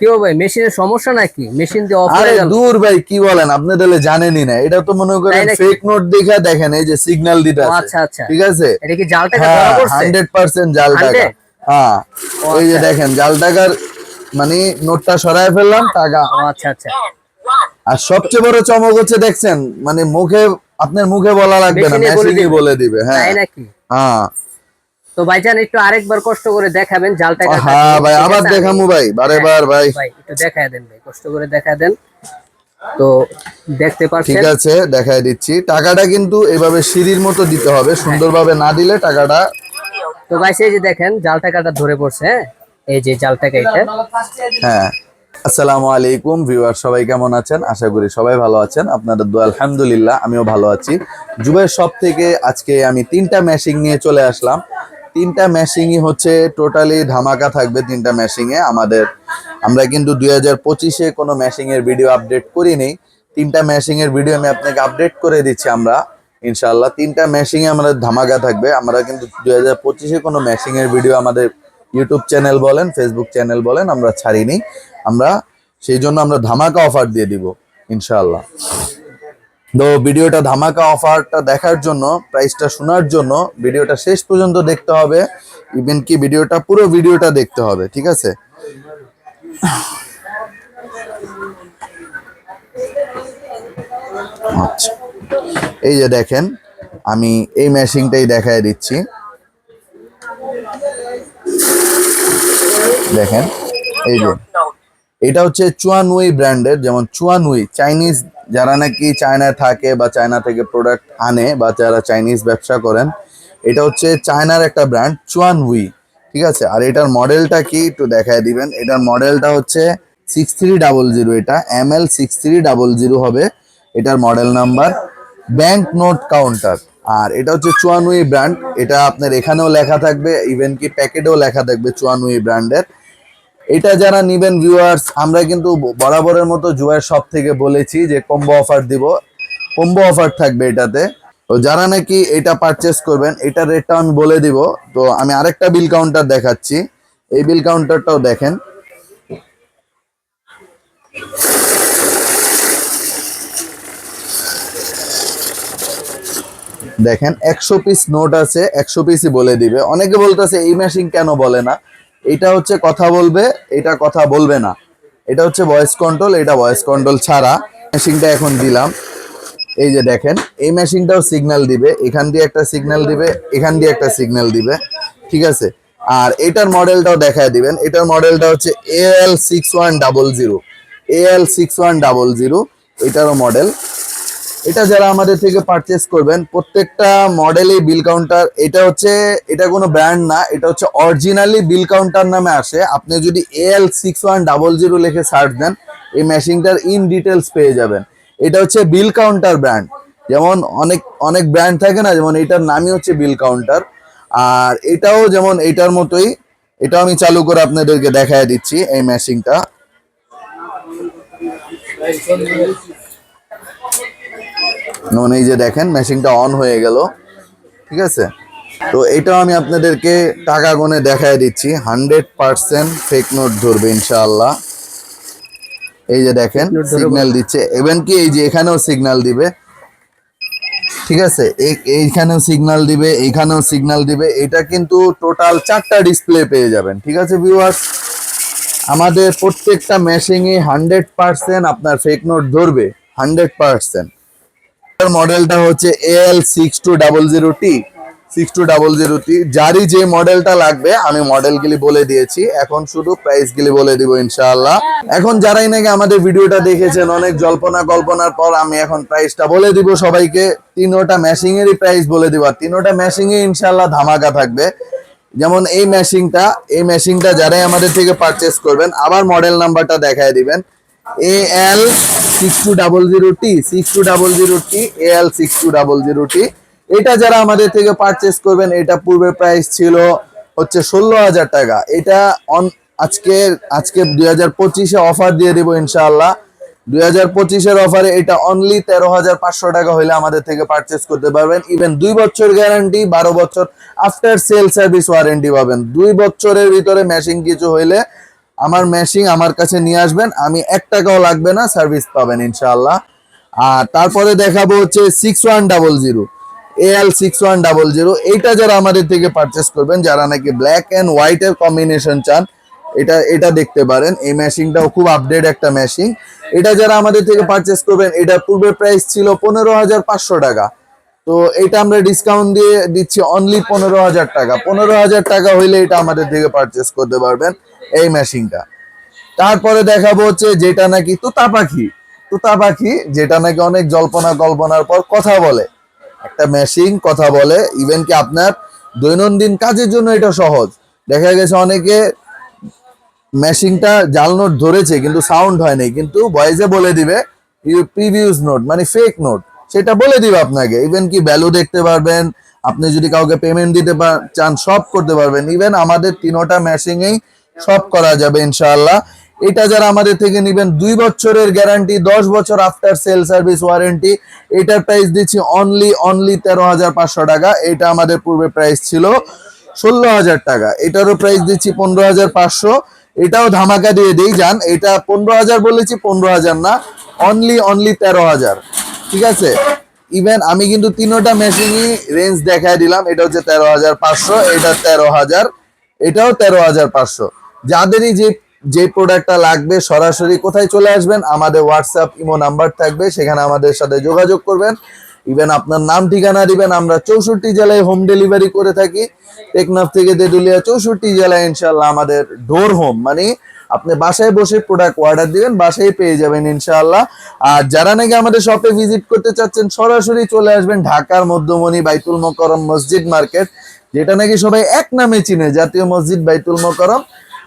কি হবে ভাই মেশিনের সমস্যা নাকি? মেশিন দিয়ে অফ আরে হয়ে গেল। দূর ভাই কি বলেন? আপনি তাহলে জানেনই না। এটা তো মনে করেন ফেক নোট দেখে দেখেন এই যে সিগন্যাল দিতে আছে। আচ্ছা আচ্ছা। ঠিক আছে? এটা কি জাল টাকা হ্যাঁ ধরা পড়ছে? হান্ড্রেড পার্সেন্ট জাল টাকা। হ্যাঁ এই যে আচ্ছা। দেখেন জাল টাকার মানে নোটটা সরায় ফেললাম টাকা। আচ্ছা আচ্ছা। আর সবচেয়ে বড় চমক হচ্ছে দেখছেন মানে মুখে আপনার মুখে বলা লাগবে না মেশিনই। বলে দিবে। হ্যাঁ। হ্যাঁ। তো ভাইজান একটু আরেকবার কষ্ট করে দেখাবেন জাল টাকা হ্যাঁ ভাই আবার দেখামু ভাই বারে বার ভাই ভাই একটু দেখায় দেন ভাই কষ্ট করে দেখা দেন। তো দেখতে পাচ্ছেন ঠিক আছে দেখায় দিচ্ছি। টাকাটা কিন্তু এভাবে সিঁড়ির মতো দিতে হবে সুন্দরভাবে না দিলে টাকাটা তো ভাই সেই যে দেখেন জাল টাকাটা ধরে পড়ছে হ্যাঁ? এই যে জাল টাকা এটা হ্যাঁ। আসসালামু আলাইকুম ভিউয়ার সবাই কেমন আছেন? আশা করি সবাই ভালো আছেন। আপনাদের দোয়া আলহামদুলিল্লাহ আমিও ভালো আছি। জুবের শপ থেকে আজকে আমি তিনটা ম্যাশিং নিয়ে চলে আসলাম। তিনটা ম্যাশিংই হচ্ছে টোটালি ধামাকা থাকবে তিনটা ম্যাশিংয়ে আমাদের, আমরা কিন্তু দুই হাজার পঁচিশে কোনো ম্যাশিং এর ভিডিও আপডেট করিনি। তিনটা ম্যাশিং এর ভিডিও আমি আপনাকে আপডেট করে দিচ্ছি আমরা। ইনশাআল্লাহ, তিনটা ম্যাশিংয়ে আমাদের ধামাকা থাকবে। আমরা কিন্তু দুই হাজার পঁচিশে কোনো ম্যাশিং এর ভিডিও আমাদের ইউটিউব চ্যানেল বলেন ফেসবুক চ্যানেল বলেন, আমরা ছাড়িনি। আমরা, সেই জন্য আমরা ধামাকা অফার দিয়ে দিব, ইনশাআল্লাহ। তো ভিডিওটা ধামাকা অফারটা দেখার জন্য প্রাইসটা শোনার জন্য ভিডিওটা শেষ পর্যন্ত দেখতে হবে। ইভেন কি ভিডিওটা, পুরো ভিডিওটা দেখতে হবে, ঠিক আছে? আচ্ছা। এই যে দেখেন, আমি এই মেশিনটাই দেখায় দিচ্ছি। দেখেন, এই যে। এটা হচ্ছে চুয়ানুই ব্র্যান্ডের, যেমন চুয়ানুই চাইনিজ যারা নাকি চায়নায় থাকে বা চায়না থেকে প্রোডাক্ট আনে বা যারা চাইনিজ ব্যবসা করেন, এটা হচ্ছে চায়নার একটা ব্র্যান্ড চুয়ানউই ঠিক আছে? আর এটার মডেলটা কি? একটু দেখায় দিবেন। এটার মডেলটা হচ্ছে সিক্স থ্রি ডাবল জিরো এটা M L six three double zero হবে। এটার model number bank note counter আর এটা হচ্ছে চুয়ানুই ব্র্যান্ড এটা আপনার এখানেও লেখা থাকবে ইভেন কি প্যাকেটেও লেখা থাকবে চুয়ানুই ব্র্যান্ডের এটা যারা নিবেন ভিউয়ার্স আমরা কিন্তু বরাবরের মতো জুয়ার সব থেকে বলেছি যে কম্বো অফার দিব। কম্বো অফার থাকবে এটাতে। তো যারা নাকি এটা পারচেস করবেন এটার রেটটা আমি বলে দিব। তো আমি আরেকটা বিল কাউন্টার দেখাচ্ছি। এই বিল কাউন্টারটাও দেখেন। দেখেন, একশো পিস নোট আছে, একশো পিসই বলে দিবে। অনেকে বলতেছে, এই মেশিন কেন বলে না? এটা হচ্ছে কথা বলবে, এটা কথা বলবে না। এটা হচ্ছে ভয়েস কন্ট্রোল এটা ভয়েস কন্ট্রোল ছাড়া। মেশিনটা এখন দিলাম। এই যে দেখেন, এই মেশিনটাও সিগন্যাল দিবে। এখান দিয়ে একটা সিগন্যাল দিবে, এখান দিয়ে একটা সিগন্যাল দিবে। ঠিক আছে? আর এটার মডেলটাও দেখায় দিবেন। এটার মডেলটা হচ্ছে L six one double zero L six one double zero এটারও মডেল এটা যারা আমাদের থেকে পারচেস করবেন, প্রত্যেকটা মডেলই বিল কাউন্টার এটা হচ্ছে, এটা কোনো ব্র্যান্ড না, এটা হচ্ছে অরিজিনালি বিল কাউন্টার নামে আসে। আপনি যদি L six one double zero লিখে সার্চ দেন, এই মেশিনটার ইন ডিটেলস পেয়ে যাবেন। এটা হচ্ছে বিল কাউন্টার ব্র্যান্ড যেমন অনেক অনেক ব্র্যান্ড থাকে না, যেমন এটার নামই হচ্ছে বিল কাউন্টার আর এটাও যেমন এটার মতোই এটাও আমি চালু করে আপনাদেরকে দেখায় দিচ্ছি এই মেশিনটা যেমন এই যে দেখেন মেশিনটা অন হয়ে গেল। ঠিক আছে? তো এটাও আমি আপনাদেরকে টাকা গুনে দেখায় দিচ্ছি। হান্ড্রেড পার্সেন্ট ফেক নোট ধরবে ইনশাআল্লাহ। এই যে দেখেন। সিগন্যাল দিচ্ছে। ইভেন কি এই যে এখানেও সিগন্যাল দিবে। ঠিক আছে? এই- এইখানেও সিগন্যাল দিবে এইখানেও সিগন্যাল দিবে। এটা কিন্তু টোটাল চারটা ডিসপ্লে পেয়ে যাবেন। ঠিক আছে ভিউয়ার্স আমাদের প্রত্যেকটা মেশিংয়ে হান্ড্রেড পার্সেন্ট আপনার ফেক নোট ধরবে। হান্ড্রেড পার্সেন্ট মডেলটা হচ্ছে L six two double zero T six two double zero T যারই যে মডেলটা লাগবে, আমি মডেলগুলি বলে দিয়েছি। এখন শুধু প্রাইসগুলি বলে দিব ইনশাআল্লাহ। এখন যারাই নাকি আমাদের ভিডিওটা দেখেছেন, অনেক জল্পনা কল্পনার পর আমি এখন প্রাইসটা বলে দিব সবাইকে। তিনোটা ম্যাশিং এরই প্রাইস বলে দিব, আর তিনোটা ম্যাশিং এ ইনশাআল্লাহ ধামাকা থাকবে। যেমন এই মেশিনটা এই মেশিনটা যারাই আমাদের থেকে পারচেস করবেন, আবার মডেল নাম্বারটা দেখায় দিবেন। A L six two double zero T six two double zero T L six two double zero T এটা যারা আমাদের থেকে পারচেস করবেন, এটা পূর্বের প্রাইস ছিল হচ্ছে ষোলো হাজার টাকা। এটা অন আজকে আজকে দুই হাজার পঁচিশে অফার দিয়ে দিব ইনশাআল্লাহ। দুই হাজার পঁচিশের অফারে এটা অনলি তেরো হাজার পাঁচশো টাকা হলে আমাদের থেকে পারচেস করতে পারবেন। ইভেন দুই বছর গ্যারান্টি বারো বছর আফটার সেল সার্ভিস ওয়ারেন্টি পাবেন। দুই বছরের ভিতরে মেশিন কিছু হইলে আমার মেশিন আমার কাছে নিয়ে আসবেন, আমি এক টাকাও লাগবে না সার্ভিস পাবেন ইনশাআল্লাহ। আর তারপরে দেখাবো হচ্ছে six one double zero L six one double zero এইটা যারা আমাদের থেকে পারচেস করবেন, যারা নাকি ব্ল্যাক অ্যান্ড হোয়াইট এর কম্বিনেশন চান, এটা এটা দেখতে পারেন। এই মেশিনটাও খুব আপডেট একটা মেশিন এটা যারা আমাদের থেকে পারচেস করবেন, এটা পূর্বের প্রাইস ছিল পনেরো হাজার পাঁচশো টাকা। তো এটা আমরা ডিসকাউন্ট দিয়ে দিচ্ছি অনলি পনেরো হাজার টাকা। পনেরো হাজার টাকা হইলে এটা আমাদের থেকে পারচেস করতে পারবেন। এই মেশিনটা তারপরে দেখাবো হচ্ছে যেটা নাকি তুতা পাখি। তুতা পাখি যেটা নাকি অনেক জল্পনা কল্পনার পর কথা বলে। একটা মেশিন কথা বলে। ইভেন কি আপনার দৈনন্দিন কাজের জন্য এটা সহজ। দেখা গেছে অনেকে মেশিনটা জাল নোট ধরেছে, কিন্তু সাউন্ড হয় নাই কিন্তু ভয়েসে বলে দিবে প্রিভিউস নোট মানে ফেক নোট সেটা বলে দিবে আপনাকে। ইভেন কি ভ্যালু দেখতে পারবেন, আপনি যদি কাউকে পেমেন্ট দিতে চান, সব করতে পারবেন। ইভেন আমাদের তিনোটা মেশিনেই সব করা যাবে ইনশাআল্লাহ। এটা যারা আমাদের থেকে নেবেন দুই বছরের গ্যারান্টি দশ বছর আফটার সেল সার্ভিস ওয়ারেন্টি এটার প্রাইস দিচ্ছি অনলি অনলি তেরো হাজার পাঁচশো টাকা। এটা আমাদের পূর্বে প্রাইস ছিল ষোলো হাজার টাকা। এটারও প্রাইস দিচ্ছি পনেরো হাজার পাঁচশো। এটাও ধামাকা দিয়ে দিই যান এটা পনেরো হাজার বলেছি, পনেরো হাজার না। অনলি অনলি তেরো হাজার। ঠিক আছে? ইভেন আমি কিন্তু তিনোটা মেশিনই রেঞ্জ দেখাই দিলাম। এটা হচ্ছে তেরো হাজার পাঁচশো, এটা তেরো হাজার, এটাও তেরো হাজার পাঁচশো। যাদেরই যে যে প্রোডাক্টটা লাগবে সরাসরি কোথায় চলে আসবেন, আমাদের হোয়াটসঅ্যাপ ইমো নাম্বার থাকবে, সেখানে আমাদের সাথে যোগাযোগ করবেন। ইভেন আপনার নাম, ঠিকানা দিবেন, আমরা চৌষট্টি জেলায় হোম ডেলিভারি করে থাকি। টেকনাফ থেকে দেদুলিয়া চৌষট্টি জেলায় ইনশাল্লাহ আমাদের ডোর হোম মানে আপনি বাসায় বসে প্রোডাক্ট অর্ডার দিবেন, বাসায় পেয়ে যাবেন ইনশাআল্লাহ। আর যারা নাকি আমাদের শপে ভিজিট করতে চাচ্ছেন, সরাসরি চলে আসবেন ঢাকার মধ্যমণি বাইতুল মোকরম মসজিদ মার্কেট, যেটা নাকি সবাই এক নামে চিনে, জাতীয় মসজিদ বাইতুল মোকরম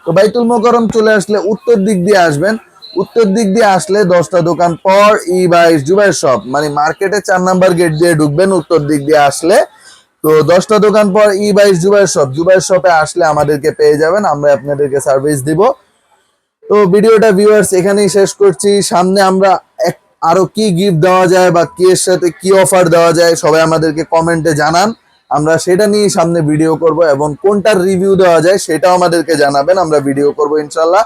তো বাইতুল মোকরম চলে আসলে উত্তর দিক দিয়ে আসবেন। উত্তর দিক দিয়ে আসলে দশটা দোকান পর ই বাইশ জুবাই শপ মানে মার্কেটে চার নাম্বার গেট দিয়ে ঢুকবেন উত্তর দিক দিয়ে আসলে। তো দশটা দোকান পর ই বাইশ জুবাই শপ জুবাই শপে আসলে আমাদেরকে পেয়ে যাবেন, আমরা আপনাদেরকে সার্ভিস দিব। তো ভিডিওটা ভিউয়ার্স এখানেই শেষ করছি। সামনে আমরা আরও কি গিফট দেওয়া যায় বা কি এর সাথে কি অফার দেওয়া যায়, সবাই আমাদেরকে কমেন্টে জানান। আমরা সেটা নিয়ে সামনে ভিডিও করব এবং কোনটার রিভিউ দেওয়া যায় সেটাও আমাদেরকে জানাবেন, আমরা ভিডিও করব ইনশাল্লাহ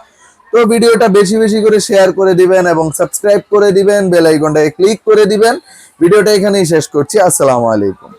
তো ভিডিওটা বেশি বেশি করে শেয়ার করে দিবেন এবং সাবস্ক্রাইব করে দিবেন বেল ক্লিক করে দিবেন। ভিডিওটা এখানেই শেষ করছি, আসসালামু আলাইকুম।